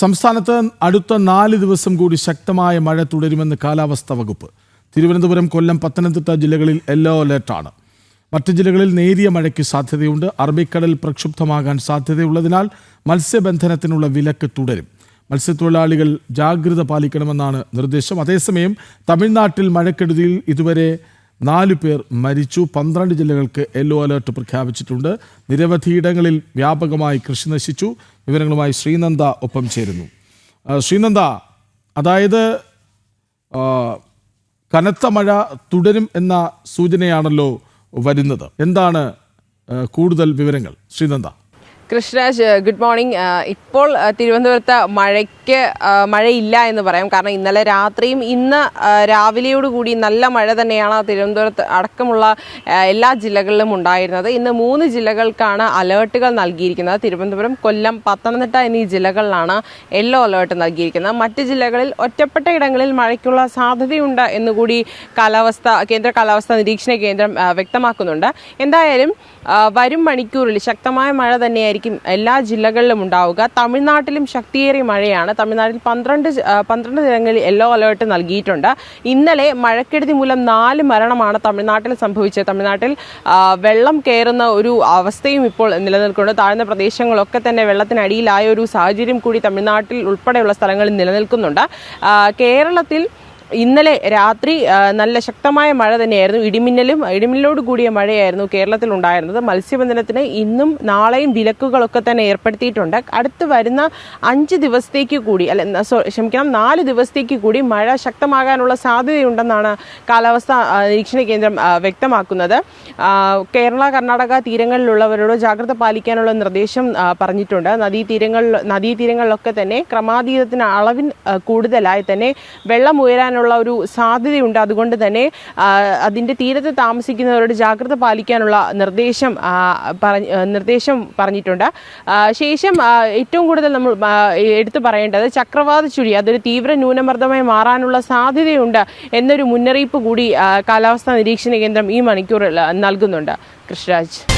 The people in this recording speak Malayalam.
സംസ്ഥാനത്ത് അടുത്ത നാല് ദിവസം കൂടി ശക്തമായ മഴ തുടരുമെന്ന് കാലാവസ്ഥാ വകുപ്പ്. തിരുവനന്തപുരം കൊല്ലം പത്തനംതിട്ട ജില്ലകളിൽ യെല്ലോ അലേർട്ടാണ്. മറ്റ് ജില്ലകളിൽ നേരിയ മഴയ്ക്ക് സാധ്യതയുണ്ട്. അറബിക്കടൽ പ്രക്ഷുബ്ധമാകാൻ സാധ്യതയുള്ളതിനാൽ മത്സ്യബന്ധനത്തിനുള്ള വിലക്ക് തുടരും. മത്സ്യത്തൊഴിലാളികൾ ജാഗ്രത പാലിക്കണമെന്നാണ് നിർദ്ദേശം. അതേസമയം തമിഴ്നാട്ടിൽ മഴക്കെടുതിയിൽ ഇതുവരെ നാലു പേർ മരിച്ചു. പന്ത്രണ്ട് ജില്ലകൾക്ക് യെല്ലോ അലേർട്ട് പ്രഖ്യാപിച്ചിട്ടുണ്ട്. നിരവധിയിടങ്ങളിൽ വ്യാപകമായി കൃഷി നശിച്ചു. വിവരങ്ങളുമായി ശ്രീനന്ദ ഒപ്പം ചേരുന്നു. ശ്രീനന്ദ അതായത് കനത്ത മഴ തുടരും എന്ന സൂചനയാണല്ലോ വരുന്നത്. എന്താണ് കൂടുതൽ വിവരങ്ങൾ? ശ്രീനന്ദ. Krishnaraj good morning. ഇപ്പോൾ തിരുവനന്തപുരത്ത് മഴയ്ക്ക് ആ, മഴയില്ല എന്ന് പറയാം. കാരണം ഇന്നലെ രാത്രിയും ഇന്ന് രാവിലെയോടുകൂടി നല്ല മഴ തന്നെയാണ് തിരുവനന്തപുരത്ത് അടക്കമുള്ള എല്ലാ ജില്ലകളിലും ഉണ്ടായിരുന്നത്. ഇന്ന് മൂന്ന് ജില്ലകൾക്കാണ് അലേർട്ടുകൾ നൽകിയിരിക്കുന്നത്. തിരുവനന്തപുരം കൊല്ലം പത്തനംതിട്ട എന്നീ ജില്ലകളിലാണ് യെല്ലോ അലേർട്ട് നൽകിയിരിക്കുന്നത്. മറ്റ് ജില്ലകളിൽ ഒറ്റപ്പെട്ട ഇടങ്ങളിൽ മഴയ്ക്കുള്ള സാധ്യതയുണ്ട് എന്നുകൂടി കാലാവസ്ഥ കേന്ദ്ര കാലാവസ്ഥാ നിരീക്ഷണ കേന്ദ്രം വ്യക്തമാക്കുന്നുണ്ട്. എന്തായാലും വരും മണിക്കൂറിൽ ശക്തമായ മഴ തന്നെയായിരിക്കും എല്ലാ ജില്ലകളിലും ഉണ്ടാവുക. തമിഴ്നാട്ടിലും ശക്തിയേറിയ മഴയാണ്. തമിഴ്നാട്ടിൽ പന്ത്രണ്ട് പന്ത്രണ്ട് ജില്ലകളിൽ യെല്ലോ അലേർട്ട് നൽകിയിട്ടുണ്ട്. ഇന്നലെ മഴക്കെടുതി മൂലം നാല് മരണമാണ് തമിഴ്നാട്ടിൽ സംഭവിച്ചത്. തമിഴ്നാട്ടിൽ വെള്ളം കയറുന്ന ഒരു അവസ്ഥയും ഇപ്പോൾ നിലനിൽക്കുന്നുണ്ട്. താഴ്ന്ന പ്രദേശങ്ങളൊക്കെ തന്നെ വെള്ളത്തിനടിയിലായ ഒരു സാഹചര്യം കൂടി തമിഴ്നാട്ടിൽ ഉൾപ്പെടെയുള്ള സ്ഥലങ്ങളിൽ നിലനിൽക്കുന്നുണ്ട്. കേരളത്തിൽ ഇന്നലെ രാത്രി നല്ല ശക്തമായ മഴ തന്നെയായിരുന്നു. ഇടിമിന്നലും ഇടിമിന്നലോട് കൂടിയ മഴയായിരുന്നു കേരളത്തിൽ ഉണ്ടായിരുന്നത്. മത്സ്യബന്ധനത്തിന് ഇന്നും നാളെയും വിലക്കുകളൊക്കെ തന്നെ ഏർപ്പെടുത്തിയിട്ടുണ്ട്. അടുത്ത് വരുന്ന അഞ്ച് ദിവസത്തേക്ക് കൂടി അല്ല ക്ഷമിക്കണം നാല് ദിവസത്തേക്ക് കൂടി മഴ ശക്തമാകാനുള്ള സാധ്യതയുണ്ടെന്നാണ് കാലാവസ്ഥാ നിരീക്ഷണ കേന്ദ്രം വ്യക്തമാക്കുന്നത്. കേരള കർണാടക തീരങ്ങളിലുള്ളവരോട് ജാഗ്രത പാലിക്കാനുള്ള നിർദ്ദേശം പറഞ്ഞിട്ടുണ്ട്. നദീതീരങ്ങളിൽ നദീതീരങ്ങളിലൊക്കെ തന്നെ ക്രമാതീതത്തിന് അളവിൽ കൂടുതലായി തന്നെ വെള്ളം ഉയരാനുള്ള ഒരു സാധ്യതയുണ്ട്. അതുകൊണ്ട് തന്നെ അതിന്റെ തീരത്ത് താമസിക്കുന്നവരോട് ജാഗ്രത പാലിക്കാനുള്ള നിർദ്ദേശം നിർദ്ദേശം പറഞ്ഞിട്ടുണ്ട്. ശേഷം ഏറ്റവും കൂടുതൽ നമ്മൾ എടുത്തു പറയേണ്ടത് ചക്രവാത ചുഴി അതൊരു തീവ്ര ന്യൂനമർദ്ദമായി മാറാനുള്ള സാധ്യതയുണ്ട് എന്നൊരു മുന്നറിയിപ്പ് കൂടി കാലാവസ്ഥാ നിരീക്ഷണ കേന്ദ്രം ഈ മണിക്കൂറിൽ നൽകുന്നുണ്ട്. കൃഷ്ണരാജ്.